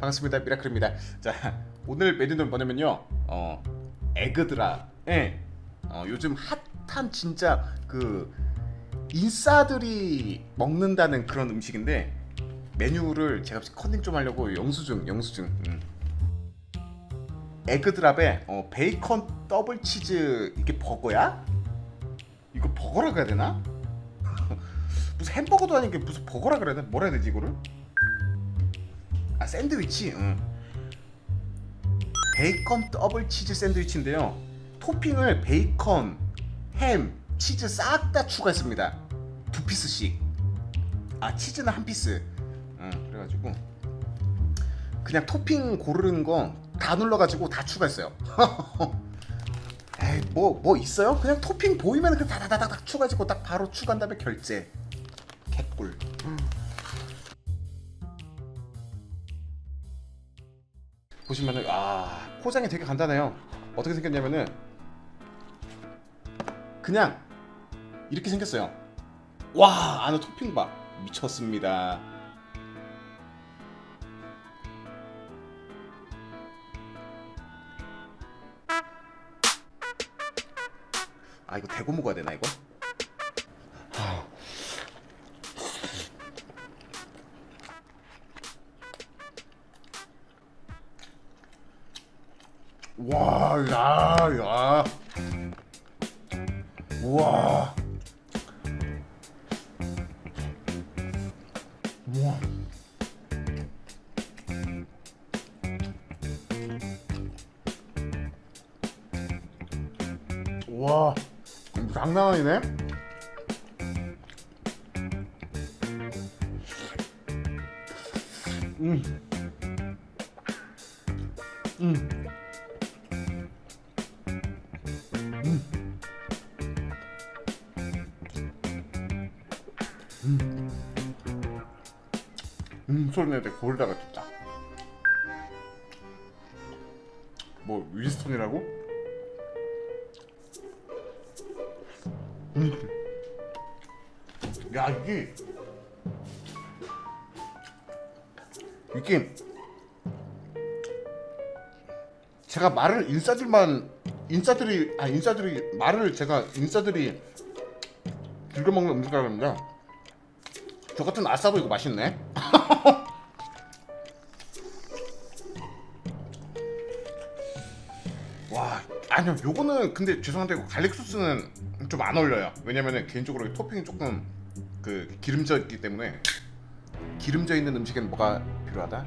반갑습니다. 미라클입니다. 자, 오늘 메뉴는 뭐냐면요. 어, 에그드라. 예. 어, 요즘 핫한 진짜 그 인싸들이 먹는다는 그런 음식인데 메뉴를 제가 컨닝 좀 하려고 영수증, 영수증. 음. 에그드랍에 어, 베이컨 더블 치즈 이게 버거야? 이거 버거라 그래야 되나? 무슨 햄버거도 아닌 게 무슨 버거라 그래야 되나? 뭐라 해야 되지 이거를? 아 샌드위치. 응. 베이컨 더블 치즈 샌드위치인데요. 토핑을 베이컨, 햄, 치즈 싹 다 추가했습니다. 두 피스씩. 아 치즈는 한 피스. 응, 그래가지고 그냥 토핑 고르는 거 다 눌러가지고 다 추가했어요. 에이 뭐뭐 있어요? 그냥 토핑 보이면 그냥 다다다닥 추가해주고 딱 바로 추가한 다음에 결제. 개꿀. 보시면은 아 포장이 되게 간단해요. 어떻게 생겼냐면은 그냥 이렇게 생겼어요. 와 안에 토핑 봐 미쳤습니다. 아 이거 대고 먹어야 되나 이거? 와, 야, 야. 우와. 우와. 우와. 장난 아니네. 음. 음. 음 소리 내는데 거기다가 진짜 뭐 윈스턴이라고? 음. 야 이게 이게 제가 말을 인싸들만 인싸들이 아 인싸들이 말을 제가 인싸들이 즐겨 먹는 음식이라는데 저 같은 아싸도 이거 맛있네. 와 아니요 요거는 근데 죄송한데 이거 갈릭 소스는 좀 안 어울려요. 왜냐면은 개인적으로 이 토핑이 조금 그 기름져 있기 때문에 기름져 있는 음식에는 뭐가 필요하다?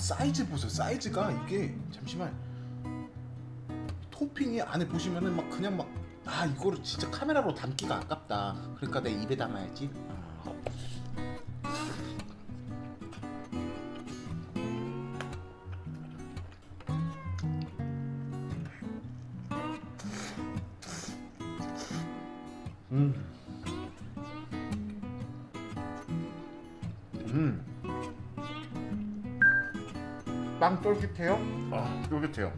사이즈 보세요 사이즈가 이게 잠시만 토핑이 안에 보시면은 막 그냥 막 아 이거를 진짜 카메라로 담기가 아깝다 그러니까 내 입에 담아야지 음. 음. 빵 쫄깃해요? 아, 쫄깃해요.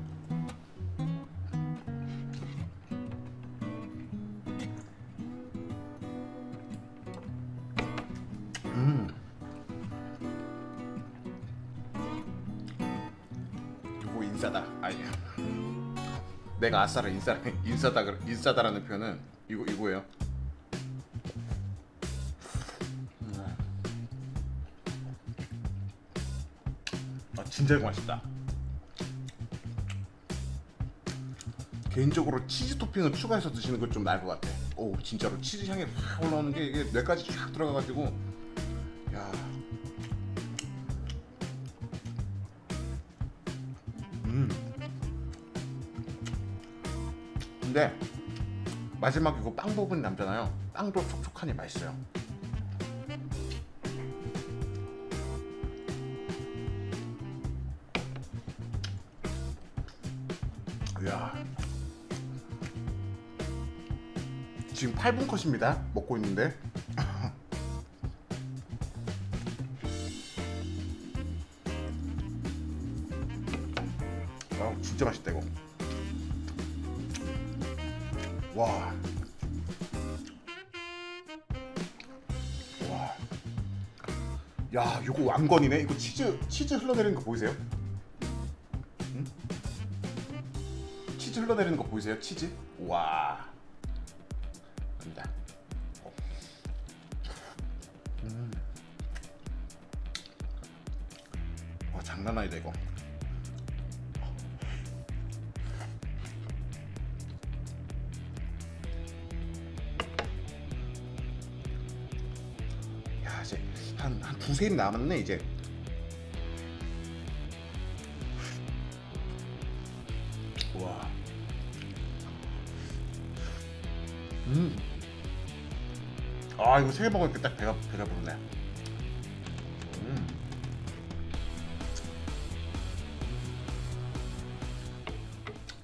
음. 이거 인싸다. 아니. 내가 아싸를 인싸 인싸다 인싸다라는 표현은 이거 이거예요. 진짜 이거 맛있다. 개인적으로 치즈 토핑을 추가해서 드시는 걸 좀 나을 것 같아. 오 진짜로 치즈 향이 확 올라오는 게 이게 뇌까지 쫙 들어가가지고 야. 음. 근데 마지막에 이거 빵 부분이 남잖아요. 빵도 촉촉하니 맛있어요. 야. 지금 8분 컷입니다. 먹고 있는데. 아, 진짜 맛있다 이거. 와. 와. 야, 이거 왕건이네. 이거 치즈 치즈 흘러내리는 거 보이세요? 치즈 흘러내리는 거 보이세요? 치즈? 와. 갑니다. 음. 와, 장난 아니다 이거. 야 이제 한 한 두세 입 남았네 이제 음. 아 이거 세 개 먹으니까 딱 배가 배가 부르네 음.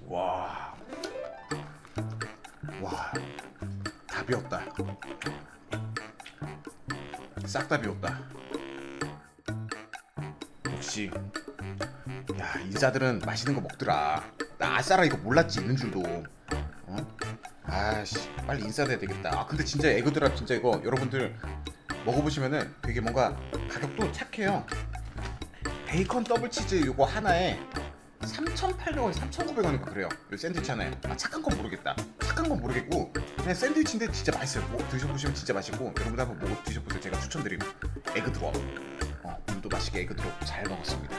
와. 와. 다 비웠다. 싹 다 비웠다. 역시 야 인사들은 맛있는 거 먹더라. 나 아싸라 이거 몰랐지 있는 줄도. 어? 아씨 빨리 인사돼야 되겠다. 아 근데 진짜 에그드랍 진짜 이거 여러분들 먹어보시면은 되게 뭔가 가격도 착해요. 베이컨 더블 치즈 요거 하나에 3,800원, 3,900원인가 그래요. 요 샌드위치 하나에. 아 착한 건 모르겠다. 착한 건 모르겠고 그냥 샌드위치인데 진짜 맛있어요. 뭐 드셔보시면 진짜 맛있고 여러분들 한번 먹어 드셔보세요. 제가 추천드림. 에그 드롭. 어, 오늘도 맛있게 에그 드롭 잘 먹었습니다.